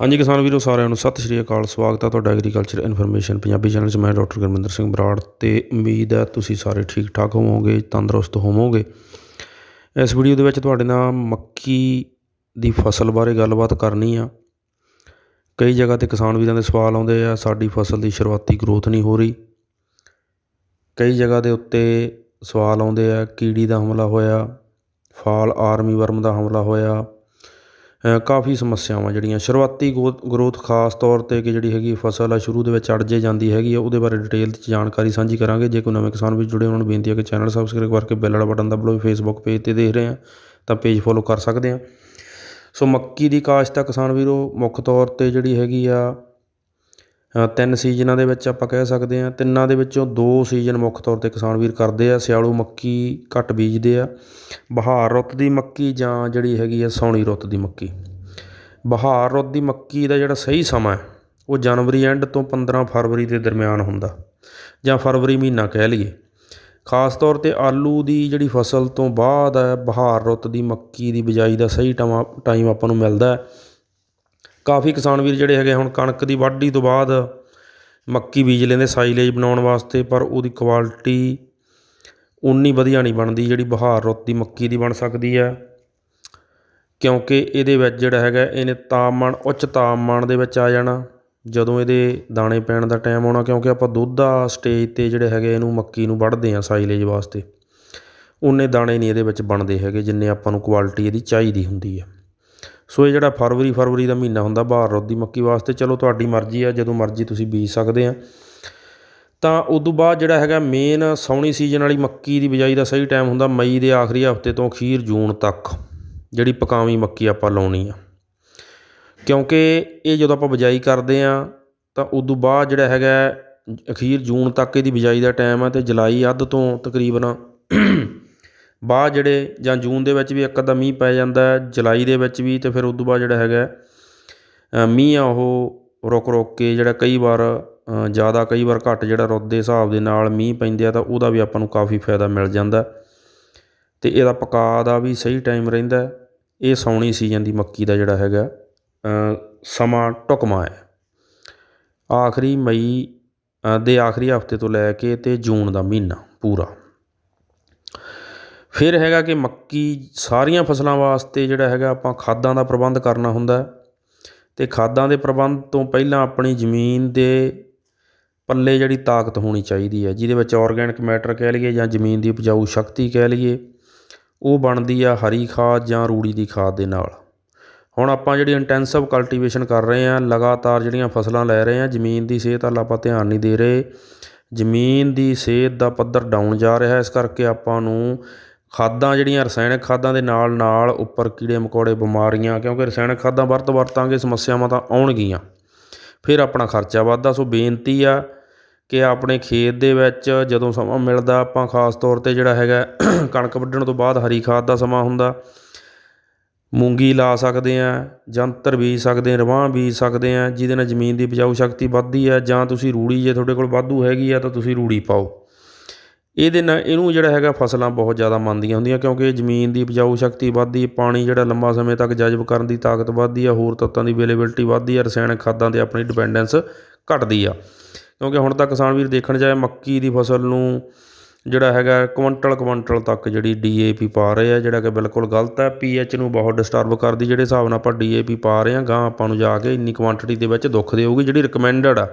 ਹਾਂਜੀ ਕਿਸਾਨ ਵੀਰੋ, ਸਾਰਿਆਂ ਨੂੰ ਸਤਿ ਸ਼੍ਰੀ ਅਕਾਲ। ਸਵਾਗਤ ਹੈ ਤੁਹਾਡਾ ਐਗਰੀਕਲਚਰ ਇਨਫੋਰਮੇਸ਼ਨ ਪੰਜਾਬੀ ਚੈਨਲ 'ਚ। ਮੈਂ ਡਾਕਟਰ ਗੁਰਮਿੰਦਰ ਸਿੰਘ ਬਰਾੜ ਤੇ ਉਮੀਦ ਹੈ ਤੁਸੀਂ ਸਾਰੇ ਠੀਕ ਠਾਕ ਹੋਵੋਗੇ, ਤੰਦਰੁਸਤ ਹੋਵੋਗੇ। ਇਸ ਵੀਡੀਓ ਦੇ ਵਿੱਚ ਤੁਹਾਡੇ ਨਾਲ ਮੱਕੀ ਦੀ ਫਸਲ ਬਾਰੇ ਗੱਲਬਾਤ ਕਰਨੀ ਆ। ਕਈ ਜਗ੍ਹਾ ਤੇ ਕਿਸਾਨ ਵੀਰਾਂ ਦੇ ਸਵਾਲ ਆਉਂਦੇ ਆ, ਸਾਡੀ ਫਸਲ ਦੀ ਸ਼ੁਰੂਆਤੀ ਗਰੋਥ ਨਹੀਂ ਹੋ ਰਹੀ। ਕਈ ਜਗ੍ਹਾ ਦੇ ਉੱਤੇ ਸਵਾਲ ਆਉਂਦੇ ਆ, ਕੀੜੀ ਦਾ ਹਮਲਾ ਹੋਇਆ, ਫਾਲ ਆਰਮੀ ਵਰਮ ਦਾ ਹਮਲਾ ਹੋਇਆ ਕਾਫੀ ਸਮੱਸਿਆਵਾਂ ਜਿਹੜੀਆਂ, ਸ਼ੁਰੂਆਤੀ ਗੋ- ਗਰੋਥ ਖਾਸ ਤੌਰ ਤੇ ਕਿ ਜਿਹੜੀ ਹੈਗੀ ਫਸਲ ਆ, ਸ਼ੁਰੂ ਦੇ ਵਿੱਚ ਅੜ ਜੇ ਜਾਂਦੀ ਹੈਗੀ ਆ, ਉਹਦੇ ਬਾਰੇ ਡਿਟੇਲ 'ਚ ਜਾਣਕਾਰੀ ਸਾਂਝੀ ਕਰਾਂਗੇ। ਜੇ ਕੋਈ ਨਵੇਂ ਕਿਸਾਨ ਵੀ ਜੁੜੇ ਉਹਨਾਂ ਨੂੰ ਬੇਨਤੀ ਹੈ ਕਿ ਚੈਨਲ ਸਬਸਕ੍ਰਾਈਬ ਕਰਕੇ ਬੈਲ ਵਾਲਾ ਬਟਨ ਦਬਾ ਲਓ ਫੇਸਬੁੱਕ ਪੇਜ ਤੇ ਦੇਖ ਰਹੇ ਆ, ਤਾਂ ਪੇਜ ਫੋਲੋ ਕਰ ਸਕਦੇ ਆ। ਸੋ ਮੱਕੀ ਦੀ ਕਾਸ਼ਤ ਆ ਕਿਸਾਨ ਵੀਰੋ, ਮੁੱਖ ਤੌਰ ਤੇ ਜਿਹੜੀ ਹੈਗੀ ਆ ਤਿੰਨ ਸੀਜ਼ਨਾਂ ਦੇ ਵਿੱਚ ਆਪਾਂ ਕਹਿ ਸਕਦੇ ਹਾਂ, ਤਿੰਨਾਂ ਦੇ ਵਿੱਚੋਂ ਦੋ ਸੀਜ਼ਨ ਮੁੱਖ ਤੌਰ ਤੇ ਕਿਸਾਨ ਵੀਰ ਕਰਦੇ ਆ, ਸਿਆਲੂ ਮੱਕੀ ਘੱਟ ਬੀਜਦੇ ਆ, ਬਹਾਰ ਰੁੱਤ ਦੀ ਮੱਕੀ ਜਾਂ ਜਿਹੜੀ ਹੈਗੀ ਆ ਸੌਣੀ ਰੁੱਤ ਦੀ ਮੱਕੀ। ਬਹਾਰ ਰੁੱਤ ਦੀ ਮੱਕੀ ਦਾ ਜਿਹੜਾ ਸਹੀ ਸਮਾਂ ਹੈ, ਉਹ ਜਨਵਰੀ ਐਂਡ ਤੋਂ 15 ਫਰਵਰੀ ਦੇ ਦਰਮਿਆਨ ਹੁੰਦਾ, ਜਾਂ ਫਰਵਰੀ ਮਹੀਨਾ ਕਹਿ ਲਈਏ। ਖਾਸ ਤੌਰ ਤੇ ਆਲੂ ਦੀ ਜਿਹੜੀ ਫਸਲ ਤੋਂ ਬਾਅਦ ਹੈ, ਬਹਾਰ ਰੁੱਤ ਦੀ ਮੱਕੀ ਦੀ ਬਿਜਾਈ ਦਾ ਸਹੀ ਟਮਾ ਟਾਈਮ ਆਪਾਂ ਨੂੰ ਮਿਲਦਾ ਹੈ। ਕਾਫੀ ਕਿਸਾਨ ਵੀਰ ਜਿਹੜੇ ਹੈਗੇ ਹੁਣ ਕਣਕ ਦੀ ਵਾਢੀ ਤੋਂ ਬਾਅਦ ਮੱਕੀ ਬੀਜ ਲੈਂਦੇ ਸਾਈਲੇਜ ਬਣਾਉਣ ਵਾਸਤੇ, ਪਰ ਉਹਦੀ ਕੁਆਲਿਟੀ ਉਨੀ ਵਧੀਆ ਨਹੀਂ ਬਣਦੀ ਜਿਹੜੀ ਬਹਾਰ ਰੁੱਤ ਦੀ ਮੱਕੀ ਦੀ ਬਣ ਸਕਦੀ ਹੈ। ਕਿਉਂਕਿ ਇਹਦੇ ਵਿੱਚ ਜਿਹੜਾ ਹੈਗਾ, ਇਹਨੇ ਤਾਪਮਾਨ, ਉੱਚ ਤਾਪਮਾਨ ਦੇ ਵਿੱਚ ਆ ਜਾਣਾ, ਜਦੋਂ ਇਹਦੇ ਦਾਣੇ ਪੈਣ ਦਾ ਟਾਈਮ ਆਉਣਾ, ਕਿਉਂਕਿ ਆਪਾਂ ਦੁੱਧ ਦਾ ਸਟੇਜ ਤੇ ਜਿਹੜੇ ਹੈਗੇ ਇਹਨੂੰ ਮੱਕੀ ਨੂੰ ਵੱਢਦੇ ਆ ਸਾਈਲੇਜ ਵਾਸਤੇ। ਉਨੇ ਦਾਣੇ ਨਹੀਂ ਇਹਦੇ ਵਿੱਚ ਬਣਦੇ ਹੈਗੇ, ਜਿੰਨੇ ਆਪਾਂ ਨੂੰ ਕੁਆਲਿਟੀ ਇਹਦੀ ਚਾਹੀਦੀ ਹੁੰਦੀ ਹੈ। ਸੋ ਇਹ ਜਿਹੜਾ ਫਰਵਰੀ ਫਰਵਰੀ ਦਾ ਮਹੀਨਾ ਹੁੰਦਾ, ਬਹਾਰ ਰੁੱਤ ਦੀ ਮੱਕੀ ਵਾਸਤੇ, ਚਲੋ ਤੁਹਾਡੀ ਮਰਜ਼ੀ ਆ, ਜਦੋਂ ਮਰਜ਼ੀ ਤੁਸੀਂ ਬੀਜ ਸਕਦੇ ਆ। ਤਾਂ ਉਸ ਤੋਂ ਬਾਅਦ ਜਿਹੜਾ ਹੈਗਾ ਮੇਨ ਸੌਣੀ ਸੀਜ਼ਨ ਵਾਲੀ ਮੱਕੀ ਦੀ ਬਿਜਾਈ ਦਾ ਸਹੀ ਟਾਈਮ ਹੁੰਦਾ ਮਈ ਦੇ ਆਖਰੀ ਹਫ਼ਤੇ ਤੋਂ ਅਖੀਰ ਜੂਨ ਤੱਕ, ਜਿਹੜੀ ਪਕਾਵੀਂ ਮੱਕੀ ਆਪਾਂ ਲਾਉਣੀ ਆ। ਕਿਉਂਕਿ ਇਹ ਜਦੋਂ ਆਪਾਂ ਬਿਜਾਈ ਕਰਦੇ ਆ, ਤਾਂ ਉਸ ਤੋਂ ਬਾਅਦ ਜਿਹੜਾ ਹੈਗਾ ਅਖੀਰ ਜੂਨ ਤੱਕ ਇਹਦੀ ਬਿਜਾਈ ਦਾ ਟਾਈਮ ਆ, ਤੇ ਜੁਲਾਈ ਅੱਧ ਤੋਂ ਤਕਰੀਬਨ ਬਾਅਦ ਜਿਹੜੇ ਜਾਂ ਜੂਨ ਦੇ ਵਿੱਚ ਵੀ ਇੱਕ ਅੱਧਾ ਮੀਂਹ ਪੈ ਜਾਂਦਾ ਜੁਲਾਈ ਦੇ ਵਿੱਚ ਵੀ ਅਤੇ ਫਿਰ ਉਸ ਤੋਂ ਬਾਅਦ ਜਿਹੜਾ ਹੈਗਾ ਮੀਂਹ ਆ ਉਹ ਰੁਕ ਰੁਕ ਕੇ ਜਿਹੜਾ ਕਈ ਵਾਰ ਜ਼ਿਆਦਾ ਕਈ ਵਾਰ ਘੱਟ ਜਿਹੜਾ ਰੁੱਤ ਦੇ ਹਿਸਾਬ ਦੇ ਨਾਲ ਮੀਂਹ ਪੈਂਦੇ ਆ ਤਾਂ ਉਹਦਾ ਵੀ ਆਪਾਂ ਨੂੰ ਕਾਫੀ ਫਾਇਦਾ ਮਿਲ ਜਾਂਦਾ ਅਤੇ ਇਹਦਾ ਪਕਾ ਦਾ ਵੀ ਸਹੀ ਟਾਈਮ ਰਹਿੰਦਾ ਇਹ ਸੌਣੀ ਸੀਜ਼ਨ ਦੀ ਮੱਕੀ ਦਾ ਜਿਹੜਾ ਹੈਗਾ ਸਮਾਂ ਟੁਕਮਾ ਹੈ। ਆਖਰੀ ਮਈ ਦੇ ਆਖਰੀ ਹਫ਼ਤੇ ਤੋਂ ਲੈ ਕੇ ਤੇ ਜੂਨ ਦਾ ਮਹੀਨਾ ਪੂਰਾ। ਫਿਰ ਹੈਗਾ ਕਿ ਮੱਕੀ ਸਾਰੀਆਂ ਫਸਲਾਂ ਵਾਸਤੇ ਜਿਹੜਾ ਹੈਗਾ ਆਪਾਂ ਖਾਦਾਂ ਦਾ ਪ੍ਰਬੰਧ ਕਰਨਾ ਹੁੰਦਾ ਅਤੇ ਖਾਦਾਂ ਦੇ ਪ੍ਰਬੰਧ ਤੋਂ ਪਹਿਲਾਂ ਆਪਣੀ ਜ਼ਮੀਨ ਦੇ ਪੱਲੇ ਜਿਹੜੀ ਤਾਕਤ ਹੋਣੀ ਚਾਹੀਦੀ ਹੈ, ਜਿਹਦੇ ਵਿੱਚ ਆਰਗੈਨਿਕ ਮੈਟਰ ਕਹਿ ਲਈਏ ਜਾਂ ਜ਼ਮੀਨ ਦੀ ਉਪਜਾਊ ਸ਼ਕਤੀ ਕਹਿ ਲਈਏ, ਉਹ ਬਣਦੀ ਆ ਹਰੀ ਖਾਦ ਜਾਂ ਰੂੜੀ ਦੀ ਖਾਦ ਦੇ ਨਾਲ। ਹੁਣ ਆਪਾਂ ਜਿਹੜੀ ਇੰਟੈਂਸਿਵ ਕਲਟੀਵੇਸ਼ਨ ਕਰ ਰਹੇ ਹਾਂ, ਲਗਾਤਾਰ ਜਿਹੜੀਆਂ ਫਸਲਾਂ ਲੈ ਰਹੇ ਹਾਂ, ਜ਼ਮੀਨ ਦੀ ਸਿਹਤ ਵੱਲ ਆਪਾਂ ਧਿਆਨ ਨਹੀਂ ਦੇ ਰਹੇ, ਜ਼ਮੀਨ ਦੀ ਸਿਹਤ ਦਾ ਪੱਧਰ ਡਾਊਨ ਜਾ ਰਿਹਾ ਇਸ ਕਰਕੇ ਆਪਾਂ ਨੂੰ ਖਾਦਾਂ ਜਿਹੜੀਆਂ ਰਸਾਇਣਿਕ ਖਾਦਾਂ ਦੇ ਨਾਲ ਨਾਲ ਉੱਪਰ ਕੀੜੇ ਮਕੌੜੇ ਬਿਮਾਰੀਆਂ, ਕਿਉਂਕਿ ਰਸਾਇਣਿਕ ਖਾਦਾਂ ਵਰਤ ਵਰਤਾਂਗੇ, ਸਮੱਸਿਆਵਾਂ ਤਾਂ ਆਉਣਗੀਆਂ। ਫਿਰ ਆਪਣਾ ਖਰਚਾ ਵੱਧਦਾ, ਸੋ ਬੇਨਤੀ ਆ ਕਿ ਆਪਣੇ ਖੇਤ ਦੇ ਵਿੱਚ ਜਦੋਂ ਸਮਾਂ ਮਿਲਦਾ, ਆਪਾਂ ਖਾਸ ਤੌਰ ਤੇ ਜਿਹੜਾ ਹੈਗਾ ਕਣਕ ਵੱਢਣ ਤੋਂ ਬਾਅਦ ਹਰੀ ਖਾਦ ਦਾ ਸਮਾਂ ਹੁੰਦਾ, ਮੂੰਗੀ ਲਾ ਸਕਦੇ ਆ, ਜੰਤਰ ਬੀਜ ਸਕਦੇ ਆ ਰਵਾਹ ਬੀਜ ਸਕਦੇ ਆ, ਜਿਹਦੇ ਨਾਲ ਜ਼ਮੀਨ ਦੀ ਉਪਜਾਊ ਸ਼ਕਤੀ ਵੱਧਦੀ ਆ, ਜਾਂ ਤੁਸੀਂ ਰੂੜੀ ਜੇ ਤੁਹਾਡੇ ਕੋਲ ਵਾਧੂ ਹੈਗੀ ਆ, ਤਾਂ ਤੁਸੀਂ ਰੂੜੀ ਪਾਓ। ਇਹਦੇ ਨਾਲ ਇਹਨੂੰ ਜਿਹੜਾ ਹੈਗਾ ਫਸਲਾਂ ਬਹੁਤ ਜ਼ਿਆਦਾ ਮੰਨਦੀਆਂ ਹੁੰਦੀਆਂ, ਕਿਉਂਕਿ ਜ਼ਮੀਨ ਦੀ ਉਪਜਾਊ ਸ਼ਕਤੀ ਵੱਧਦੀ, ਪਾਣੀ ਜਿਹੜਾ ਲੰਬਾ ਸਮੇਂ ਤੱਕ ਜਜ਼ਬ ਕਰਨ ਦੀ ਤਾਕਤ ਵੱਧਦੀ ਆ, ਹੋਰ ਤੱਤਾਂ ਦੀ ਅਵੇਲੇਬਿਲਟੀ ਵੱਧਦੀ ਆ, ਰਸਾਇਣਿਕ ਖਾਦਾਂ ਤੇ ਆਪਣੀ ਡਿਪੈਂਡੈਂਸ ਘਟਦੀ ਆ। ਕਿਉਂਕਿ ਹੁਣ ਤਾਂ ਕਿਸਾਨ ਵੀਰ ਦੇਖਣ ਜਾਏ, ਮੱਕੀ ਦੀ ਫਸਲ ਨੂੰ ਜਿਹੜਾ ਹੈਗਾ ਕੁਇੰਟਲ ਕੁਇੰਟਲ ਤੱਕ ਜਿਹੜੀ ਡੀਏਪੀ ਪਾ ਰਹੇ ਆ, ਜਿਹੜਾ ਕਿ ਬਿਲਕੁਲ ਗਲਤ ਹੈ ਪੀਐਚ ਨੂੰ ਬਹੁਤ ਡਿਸਟਰਬ ਕਰਦੀ, ਜਿਹੜੇ ਹਿਸਾਬ ਨਾਲ ਆਪਾਂ ਡੀਏਪੀ ਪਾ ਰਹੇ ਆ ਗਾਂ ਆਪਾਂ ਨੂੰ ਜਾ ਕੇ ਇੰਨੀ ਕੁਆਂਟੀਟੀ ਦੇ ਵਿੱਚ ਦੁੱਖ ਦੇਊਗੀ ਜਿਹੜੀ ਰਿਕਮੈਂਡਡ ਆ।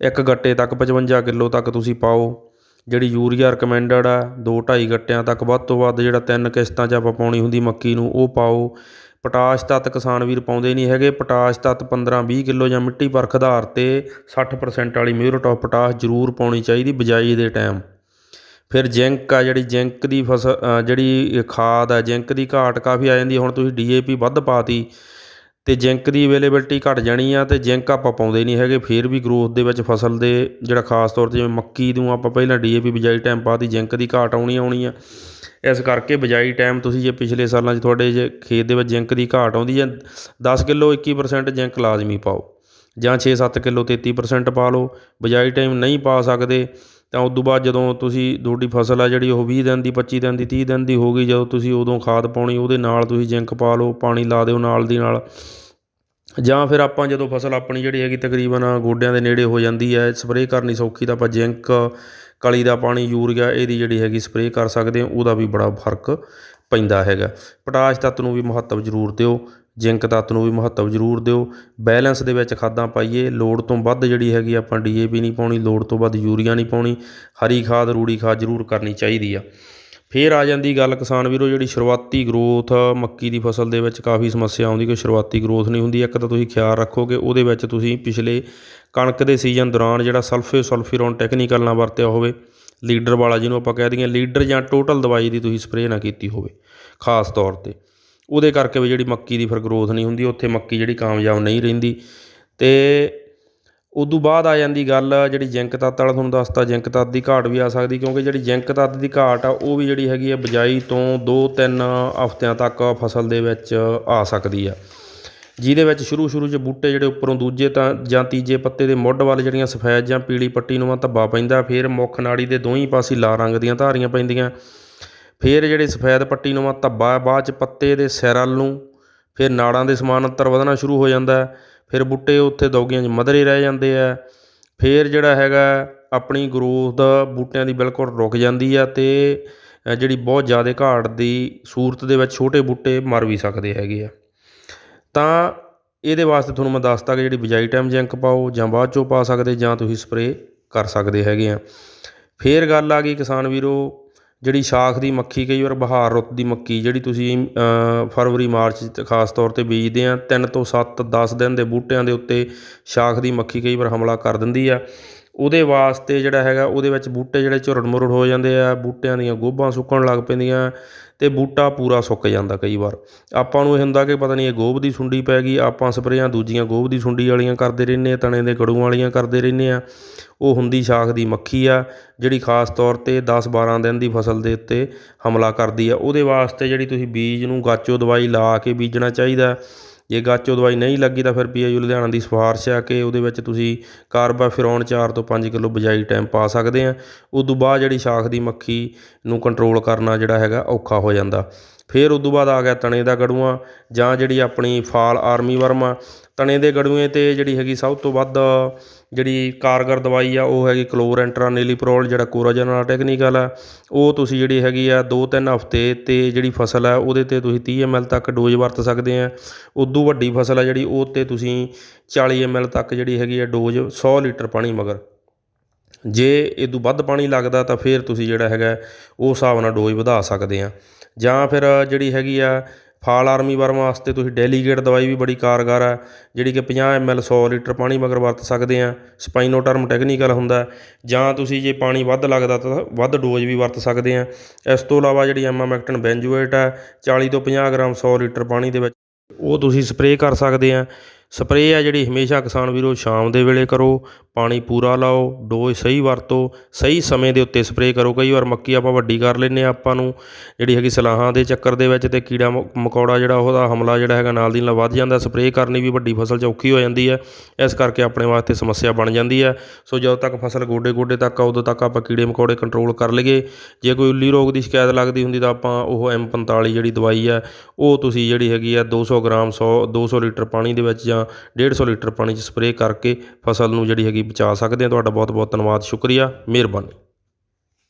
ਇੱਕ ਗੱਟੇ ਤੱਕ 55 ਕਿਲੋ ਤੱਕ ਤੁਸੀਂ ਪਾਓ ਜਿਹੜੀ ਯੂਰੀਆ ਰਿਕਮੈਂਡਡ ਆ 2.5 ਗੱਟਿਆਂ ਤੱਕ, ਵੱਧ ਤੋਂ ਵੱਧ ਜਿਹੜਾ ਤਿੰਨ ਕਿਸ਼ਤਾਂ 'ਚ ਆਪਾਂ ਪਾਉਣੀ ਹੁੰਦੀ ਮੱਕੀ ਨੂੰ, ਉਹ ਪਾਓ। ਪੋਟਾਸ਼ ਤੱਤ ਕਿਸਾਨ ਵੀਰ ਪਾਉਂਦੇ ਨਹੀਂ ਹੈਗੇ। ਪੋਟਾਸ਼ ਤੱਤ 15-20 ਕਿਲੋ ਜਾਂ ਮਿੱਟੀ ਪਰਖ ਆਧਾਰ ਤੇ 60% ਵਾਲੀ ਮਿਊਰਟ ਆਫ ਪੋਟਾਸ਼ ਜ਼ਰੂਰ ਪਾਉਣੀ ਚਾਹੀਦੀ ਬਿਜਾਈ ਦੇ ਟਾਈਮ। ਫਿਰ ਜਿੰਕ ਆ, ਜਿਹੜੀ ਜਿੰਕ ਦੀ ਫਸਲ ਜਿਹੜੀ ਖਾਦ ਆ, ਜਿੰਕ ਦੀ ਘਾਟ ਕਾਫੀ ਆ ਜਾਂਦੀ, ਹੁਣ ਤੁਸੀਂ ਡੀਏਪੀ ਵੱਧ ਪਾਤੀ ਅਤੇ ਜਿੰਕ ਦੀ ਅਵੇਲੇਬਿਲਟੀ ਘੱਟ ਜਾਣੀ ਆ ਅਤੇ ਜਿੰਕ ਆਪਾਂ ਪਾਉਂਦੇ ਨਹੀਂ ਹੈਗੇ, ਫਿਰ ਵੀ ਗਰੋਥ ਦੇ ਵਿੱਚ ਫਸਲ ਦੇ ਜਿਹੜਾ ਖਾਸ ਤੌਰ ਤੇ ਜਿਵੇਂ ਮੱਕੀ ਨੂੰ ਆਪਾਂ ਪਹਿਲਾਂ ਡੀ ਏ ਪੀ ਬਿਜਾਈ ਟਾਈਮ ਪਾਤੀ ਜਿੰਕ ਦੀ ਘਾਟ ਆਉਣੀ ਆਉਣੀ ਆ। ਇਸ ਕਰਕੇ ਬਿਜਾਈ ਟਾਈਮ ਤੁਸੀਂ ਜੇ ਪਿਛਲੇ ਸਾਲਾਂ 'ਚ ਤੁਹਾਡੇ ਜੇ ਖੇਤ ਦੇ ਵਿੱਚ ਜਿੰਕ ਦੀ ਘਾਟ ਆਉਂਦੀ ਹੈ 10 ਕਿਲੋ 21% ਜਿੰਕ ਲਾਜ਼ਮੀ ਪਾਓ ਜਾਂ 6-7 ਕਿਲੋ 33% ਪਾ ਲਓ, ਬਿਜਾਈ ਟਾਈਮ ਨਹੀਂ ਪਾ ਸਕਦੇ। ਤਾਂ ਉਸ ਤੋਂ ਬਾਅਦ ਜਦੋਂ ਤੁਸੀਂ ਤੁਹਾਡੀ ਫਸਲ ਆ ਜਿਹੜੀ ਉਹ ਵੀਹ ਦਿਨ ਦੀ 25 ਦਿਨ ਦੀ, ਤੀਹ ਦਿਨ ਦੀ ਹੋ ਗਈ, ਜਦੋਂ ਤੁਸੀਂ ਉਦੋਂ ਖਾਦ ਪਾਉਣੀ, ਉਹਦੇ ਨਾਲ ਤੁਸੀਂ ਜਿੰਕ ਪਾ ਲਓ, ਪਾਣੀ ਲਾ ਦਿਓ ਨਾਲ ਦੀ ਨਾਲ। ਜਾਂ ਫਿਰ ਆਪਾਂ ਜਦੋਂ ਫਸਲ ਆਪਣੀ ਜਿਹੜੀ ਹੈਗੀ ਤਕਰੀਬਨ ਗੋਡਿਆਂ ਦੇ ਨੇੜੇ ਹੋ ਜਾਂਦੀ ਹੈ, ਸਪਰੇਅ ਕਰਨੀ ਸੌਖੀ, ਤਾਂ ਆਪਾਂ ਜ਼ਿੰਕ, ਕਲੀ ਦਾ ਪਾਣੀ, ਯੂਰੀਆ, ਇਹਦੀ ਜਿਹੜੀ ਹੈਗੀ ਸਪਰੇਅ ਕਰ ਸਕਦੇ ਹਾਂ, ਉਹਦਾ ਵੀ ਬੜਾ ਫ਼ਰਕ ਪੈਂਦਾ ਹੈਗਾ। ਪੋਟਾਸ਼ ਤੱਤ ਨੂੰ ਵੀ ਮਹੱਤਵ ਜ਼ਰੂਰ ਦਿਓ। ਜ਼ਿੰਕ ਤੱਤ ਨੂੰ ਵੀ ਮਹੱਤਵ ਜ਼ਰੂਰ ਦਿਓ। ਬੈਲੈਂਸ ਦੇ ਵਿੱਚ ਖਾਦਾਂ ਪਾਈਏ। ਲੋੜ ਤੋਂ ਵੱਧ ਜਿਹੜੀ ਹੈਗੀ ਆਪਾਂ ਡੀਏਪੀ ਨਹੀਂ ਪਾਉਣੀ, ਲੋੜ ਤੋਂ ਵੱਧ ਯੂਰੀਆ ਨਹੀਂ ਪਾਉਣੀ। ਹਰੀ ਖਾਦ, ਰੂੜੀ ਖਾਦ ਜ਼ਰੂਰ ਕਰਨੀ ਚਾਹੀਦੀ ਆ। ਫੇਰ ਆ ਜਾਂਦੀ ਗੱਲ ਕਿਸਾਨ ਵੀਰੋ ਜਿਹੜੀ ਸ਼ੁਰੂਆਤੀ ਗਰੋਥ ਮੱਕੀ ਦੀ ਫਸਲ ਦੇ ਵਿੱਚ ਕਾਫੀ ਸਮੱਸਿਆ ਆਉਂਦੀ ਕਿ ਸ਼ੁਰੂਆਤੀ ਗਰੋਥ ਨਹੀਂ ਹੁੰਦੀ। ਇੱਕ ਤਾਂ ਤੁਸੀਂ ਖਿਆਲ ਰੱਖੋਗੇ, ਉਹਦੇ ਵਿੱਚ ਤੁਸੀਂ ਪਿਛਲੇ ਕਣਕ ਦੇ ਸੀਜ਼ਨ ਦੌਰਾਨ ਜਿਹੜਾ ਸਲਫੇ ਸਲਫੀਰੋਨ ਟੈਕਨੀਕਲ ਨਾ ਵਰਤਿਆ ਹੋਵੇ, ਲੀਡਰ ਵਾਲਾ ਜਿਹਨੂੰ ਆਪਾਂ ਕਹਿ ਦਈਏ, ਲੀਡਰ ਜਾਂ ਟੋਟਲ ਦਵਾਈ ਦੀ ਤੁਸੀਂ ਸਪਰੇਅ ਨਾ ਕੀਤੀ ਹੋਵੇ, ਖਾਸ ਤੌਰ ਤੇ। ਉਹਦੇ ਕਰਕੇ ਵੀ ਜਿਹੜੀ ਮੱਕੀ ਦੀ ਫਿਰ ਗਰੋਥ ਨਹੀਂ ਹੁੰਦੀ, ਉੱਥੇ ਮੱਕੀ ਜਿਹੜੀ ਕਾਮਯਾਬ ਨਹੀਂ ਰਹਿੰਦੀ। ਤੇ ਉਦੋਂ ਬਾਅਦ ਆ ਜਾਂਦੀ ਗੱਲ ਜਿਹੜੀ ਜ਼ਿੰਕ ਤੱਤ ਵਾਲਾ ਤੁਹਾਨੂੰ ਦੱਸਤਾ, ਜ਼ਿੰਕ ਤੱਤ ਦੀ ਘਾਟ ਵੀ ਆ ਸਕਦੀ, ਕਿਉਂਕਿ ਜਿਹੜੀ ਜ਼ਿੰਕ ਤੱਤ ਦੀ ਘਾਟ ਆ, ਉਹ ਵੀ ਜਿਹੜੀ ਹੈਗੀ ਆ ਬਿਜਾਈ ਤੋਂ 2-3 ਹਫ਼ਤਿਆਂ ਤੱਕ ਫਸਲ ਦੇ ਵਿੱਚ ਆ ਸਕਦੀ ਆ। ਜਿਹਦੇ ਵਿੱਚ ਸ਼ੁਰੂ ਸ਼ੁਰੂ 'ਚ ਬੂਟੇ ਜਿਹੜੇ ਉੱਪਰੋਂ ਦੂਜੇ ਤਾਂ ਜਾਂ ਤੀਜੇ ਪੱਤੇ ਦੇ ਮੁੱਢ ਵੱਲ ਜਿਹੜੀਆਂ ਸਫੈਦ ਜਾਂ ਪੀਲੀ ਪੱਟੀ ਨੂੰ ਧੱਬਾ ਪੈਂਦਾ, ਫਿਰ ਮੁੱਖ ਨਾੜੀ ਦੇ ਦੋਹੀਂ ਪਾਸੇ ਲਾਲ ਰੰਗ ਦੀਆਂ ਧਾਰੀਆਂ ਪੈਂਦੀਆਂ। ਫਿਰ ਜਿਹੜੇ ਸਫੈਦ ਪੱਟੀ ਨੂੰ ਧੱਬਾ, ਬਾਅਦ 'ਚ ਪੱਤੇ ਦੇ ਸਿਰ ਨੂੰ ਫਿਰ ਨਾੜਾਂ ਦੇ ਸਮਾਨ ਅੰਤਰ ਵਧਣਾ ਸ਼ੁਰੂ ਹੋ ਜਾਂਦਾ ਫਿਰ ਬੂਟੇ ਉੱਥੇ ਦੌਗੀਆਂ 'ਚ ਮਧਰੇ ਰਹਿ ਜਾਂਦੇ ਆ। ਫਿਰ ਜਿਹੜਾ ਹੈਗਾ ਆਪਣੀ ਗਰੋਥ ਬੂਟਿਆਂ ਦੀ ਬਿਲਕੁਲ ਰੁਕ ਜਾਂਦੀ ਆ ਤੇ ਜਿਹੜੀ ਬਹੁਤ ਜ਼ਿਆਦਾ ਘਾਟ ਦੀ ਸੂਰਤ ਦੇ ਵਿੱਚ ਛੋਟੇ ਬੂਟੇ ਮਰ ਵੀ ਸਕਦੇ ਹੈਗੇ ਆ। ਤਾਂ ਇਹਦੇ ਵਾਸਤੇ ਤੁਹਾਨੂੰ ਮੈਂ ਦੱਸਤਾ ਕਿ ਜਿਹੜੀ ਬਿਜਾਈ ਟਾਈਮ ਜਿੰਕ ਪਾਓ ਜਾਂ ਬਾਅਦ ਚੋਂ ਪਾ ਸਕਦੇ ਜਾਂ ਤੁਸੀਂ ਸਪਰੇਅ ਕਰ ਸਕਦੇ ਹੈਗੇ ਆ। ਫੇਰ ਗੱਲ ਆ ਗਈ ਕਿਸਾਨ ਵੀਰੋ ਜਿਹੜੀ ਸ਼ਾਖ ਦੀ ਮੱਖੀ ਕਈ ਵਾਰ ਬਹਾਰ ਰੁੱਤ ਦੀ ਮੱਕੀ ਜਿਹੜੀ ਤੁਸੀਂ ਫਰਵਰੀ, ਮਾਰਚ 'ਚ ਖਾਸ ਤੌਰ ਤੇ ਬੀਜਦੇ ਆ, ਤਿੰਨ ਤੋਂ ਸੱਤ, ਦਸ ਦਿਨ ਦੇ ਬੂਟਿਆਂ ਦੇ ਉੱਤੇ ਸ਼ਾਖ ਦੀ ਮੱਖੀ ਕਈ ਵਾਰ ਹਮਲਾ ਕਰ ਦਿੰਦੀ ਆ। ਉਹਦੇ ਵਾਸਤੇ ਜਿਹੜਾ ਹੈਗਾ, ਉਹਦੇ ਵਿੱਚ ਬੂਟੇ ਜਿਹੜੇ ਝੁਰੜ ਮੁਰੜ ਹੋ ਜਾਂਦੇ ਆ, ਬੂਟਿਆਂ ਦੀਆਂ ਗੋਭਾਂ ਸੁੱਕਣ ਲੱਗ ਪੈਂਦੀਆਂ ਅਤੇ ਬੂਟਾ ਪੂਰਾ ਸੁੱਕ ਜਾਂਦਾ ਕਈ ਵਾਰ। ਆਪਾਂ ਨੂੰ ਇਹ ਹੁੰਦਾ ਕਿ ਪਤਾ ਨਹੀਂ ਇਹ ਗੋਭ ਦੀ ਸੁੰਡੀ ਪੈ ਗਈ, ਆਪਾਂ ਸਪਰੇਆਂ ਦੂਜੀਆਂ ਗੋਭ ਦੀ ਸੁੰਡੀ ਵਾਲੀਆਂ ਕਰਦੇ ਰਹਿੰਦੇ ਆ, ਤਣੇ ਦੇ ਗੜੂਆਂ ਵਾਲੀਆਂ ਕਰਦੇ ਰਹਿੰਦੇ ਆ। ਉਹ ਹੁੰਦੀ ਸ਼ਾਖ ਦੀ ਮੱਖੀ ਆ, ਜਿਹੜੀ ਖਾਸ ਤੌਰ ਤੇ 10 12 ਦਿਨ ਦੀ ਫਸਲ ਦੇ ਉੱਤੇ ਹਮਲਾ ਕਰਦੀ ਆ। ਉਹਦੇ ਵਾਸਤੇ ਜਿਹੜੀ ਤੁਸੀਂ ਬੀਜ ਨੂੰ ਗਾਚੋ ਦਵਾਈ ਲਾ ਕੇ ਬੀਜਣਾ ਚਾਹੀਦਾ ਜੇ ਗਾਚੋ ਦਵਾਈ ਨਹੀਂ ਲੱਗੀ ਤਾਂ ਫਿਰ ਪੀਆਈਯੂ ਲੁਧਿਆਣਾ ਦੀ ਸਿਫਾਰਿਸ਼ ਆ ਕਿ ਉਹਦੇ ਵਿੱਚ ਤੁਸੀਂ ਕਾਰਬਾਫਿਰੋਨ 4 ਤੋਂ 5 ਕਿਲੋ ਬਜਾਈ ਟਾਈਮ ਪਾ ਸਕਦੇ ਆ। ਤੋਂ ਬਾਅਦ ਜਿਹੜੀ ਸ਼ਾਖ ਦੀ ਮੱਖੀ ਨੂੰ ਕੰਟਰੋਲ ਕਰਨਾ ਜਿਹੜਾ ਹੈਗਾ ਔਖਾ ਹੋ ਜਾਂਦਾ। ਫਿਰ ਉਦੋਂ ਬਾਅਦ ਆ ਗਿਆ ਤਣੇ ਦਾ ਗੜੂਆਂ ਜਾਂ ਜਿਹੜੀ ਆਪਣੀ ਫਾਲ ਆਰਮੀ ਵਰਮਾ। ਤਣੇ ਦੇ ਗੜੂਏ 'ਤੇ ਜਿਹੜੀ ਹੈਗੀ ਸਭ ਤੋਂ ਵੱਧ ਜਿਹੜੀ ਕਾਰਗਰ ਦਵਾਈ ਆ, ਉਹ ਹੈਗੀ ਕਲੋਰੈਂਟਰਾ, ਨੀਲੀਪਰੋਲ ਜਿਹੜਾ ਕੋਰਾਜਨ ਟੈਕਨੀਕਲ ਆ, ਉਹ ਤੁਸੀਂ ਜਿਹੜੀ ਹੈਗੀ ਆ 2-3 ਹਫ਼ਤੇ ਤੇ ਜਿਹੜੀ ਫਸਲ ਆ, ਉਹਦੇ 'ਤੇ ਤੁਸੀਂ 30 ਐਮ ਤੱਕ ਡੋਜ਼ ਵਰਤ ਸਕਦੇ ਆ। ਉਦੋਂ ਵੱਡੀ ਫਸਲ ਆ ਜਿਹੜੀ, ਉਹ 'ਤੇ ਤੁਸੀਂ 40 ਐਮ ਤੱਕ ਜਿਹੜੀ ਹੈਗੀ ਆ ਡੋਜ਼ 100 ਲੀਟਰ ਪਾਣੀ ਮਗਰ। ਜੇ ਇਹ ਤੋਂ ਵੱਧ ਪਾਣੀ ਲੱਗਦਾ ਤਾਂ ਫਿਰ ਤੁਸੀਂ ਜਿਹੜਾ ਹੈਗਾ, ਉਹ ਹਿਸਾਬ ਨਾਲ ਡੋਜ਼ ਵਧਾ ਸਕਦੇ ਆ। ਜਾਂ ਫਿਰ ਜਿਹੜੀ ਹੈਗੀ ਆ ਫਾਲ ਆਰਮੀ ਵਰਮ ਵਾਸਤੇ ਤੁਸੀਂ ਡੈਲੀਗੇਟ ਦਵਾਈ ਵੀ ਬੜੀ ਕਾਰਗਰ ਆ, ਜਿਹੜੀ ਕਿ 50 ਐਮਐਲ 100 ਲੀਟਰ ਪਾਣੀ ਮਗਰ ਵਰਤ ਸਕਦੇ ਆ, ਸਪਾਈਨੋਟਰਮ ਟੈਕਨੀਕਲ ਹੁੰਦਾ, ਜਾਂ ਤੁਸੀਂ ਜੇ ਪਾਣੀ ਵੱਧ ਲੱਗਦਾ ਤਾਂ ਵੱਧ ਡੋਜ਼ ਵੀ ਵਰਤ ਸਕਦੇ ਆ। ਇਸ ਤੋਂ ਇਲਾਵਾ ਜਿਹੜੀ ਐਮਾਮੈਕਟਨ ਬੈਂਜੂਏਟ ਆ 40 ਤੋਂ 50 ਗ੍ਰਾਮ 100 ਲੀਟਰ ਪਾਣੀ ਦੇ ਵਿੱਚ ਉਹ ਤੁਸੀਂ ਸਪਰੇਅ ਕਰ ਸਕਦੇ ਆ। ਸਪਰੇਅ ਆ ਜਿਹੜੀ ਹਮੇਸ਼ਾ ਕਿਸਾਨ ਵੀਰੋ ਸ਼ਾਮ ਦੇ ਵੇਲੇ ਕਰੋ, ਪਾਣੀ ਪੂਰਾ ਲਾਓ, ਡੋਜ਼ ਸਹੀ ਵਰਤੋ, ਸਹੀ ਸਮੇਂ ਦੇ ਉੱਤੇ ਸਪਰੇਅ ਕਰੋ। ਕਈ ਵਾਰ ਮੱਕੀ ਆਪਾਂ ਵੱਡੀ ਕਰ ਲੈਂਦੇ ਆ ਆਪਾਂ ਨੂੰ, ਜਿਹੜੀ ਹੈਗੀ ਸਲਾਹਾਂ ਦੇ ਚੱਕਰ ਦੇ ਵਿੱਚ ਤੇ ਕੀੜਾ ਮਕੌੜਾ ਜਿਹੜਾ ਉਹਦਾ ਹਮਲਾ ਜਿਹੜਾ ਹੈਗਾ ਨਾਲ ਦੀ ਨਾਲ ਵੱਧ ਜਾਂਦਾ, ਸਪਰੇਅ ਕਰਨੀ ਵੀ ਵੱਡੀ ਫਸਲ 'ਚ ਔਖੀ ਹੋ ਜਾਂਦੀ ਹੈ, ਇਸ ਕਰਕੇ ਆਪਣੇ ਵਾਸਤੇ ਸਮੱਸਿਆ ਬਣ ਜਾਂਦੀ ਹੈ। ਸੋ ਜਦੋਂ ਤੱਕ ਫਸਲ ਗੋਡੇ ਗੋਡੇ ਤੱਕ ਆ, ਉਦੋਂ ਤੱਕ ਆਪਾਂ ਕੀੜੇ ਮਕੌੜੇ ਕੰਟਰੋਲ ਕਰ ਲਈਏ। ਜੇ ਕੋਈ ਉੱਲੀ ਰੋਗ ਦੀ ਸ਼ਿਕਾਇਤ ਲੱਗਦੀ ਹੁੰਦੀ ਤਾਂ ਆਪਾਂ ਉਹ M45 ਜਿਹੜੀ ਦਵਾਈ ਹੈ, ਉਹ ਤੁਸੀਂ ਜਿਹੜੀ ਹੈਗੀ ਆ 200 ਗ੍ਰਾਮ 100 200 ਲੀਟਰ ਪਾਣੀ ਦੇ ਵਿੱਚ ਜਾਂ 150 ਲੀਟਰ ਪਾਣੀ 'ਚ ਸਪਰੇਅ ਕਰਕੇ ਫਸਲ ਨੂੰ ਜਿਹੜੀ ਹੈਗੀ ਬਚਾ ਸਕਦੇ ਹਾਂ ਤੁਹਾਡਾ ਬਹੁਤ ਬਹੁਤ ਧੰਨਵਾਦ, ਸ਼ੁਕਰੀਆ, ਮਿਹਰਬਾਨੀ।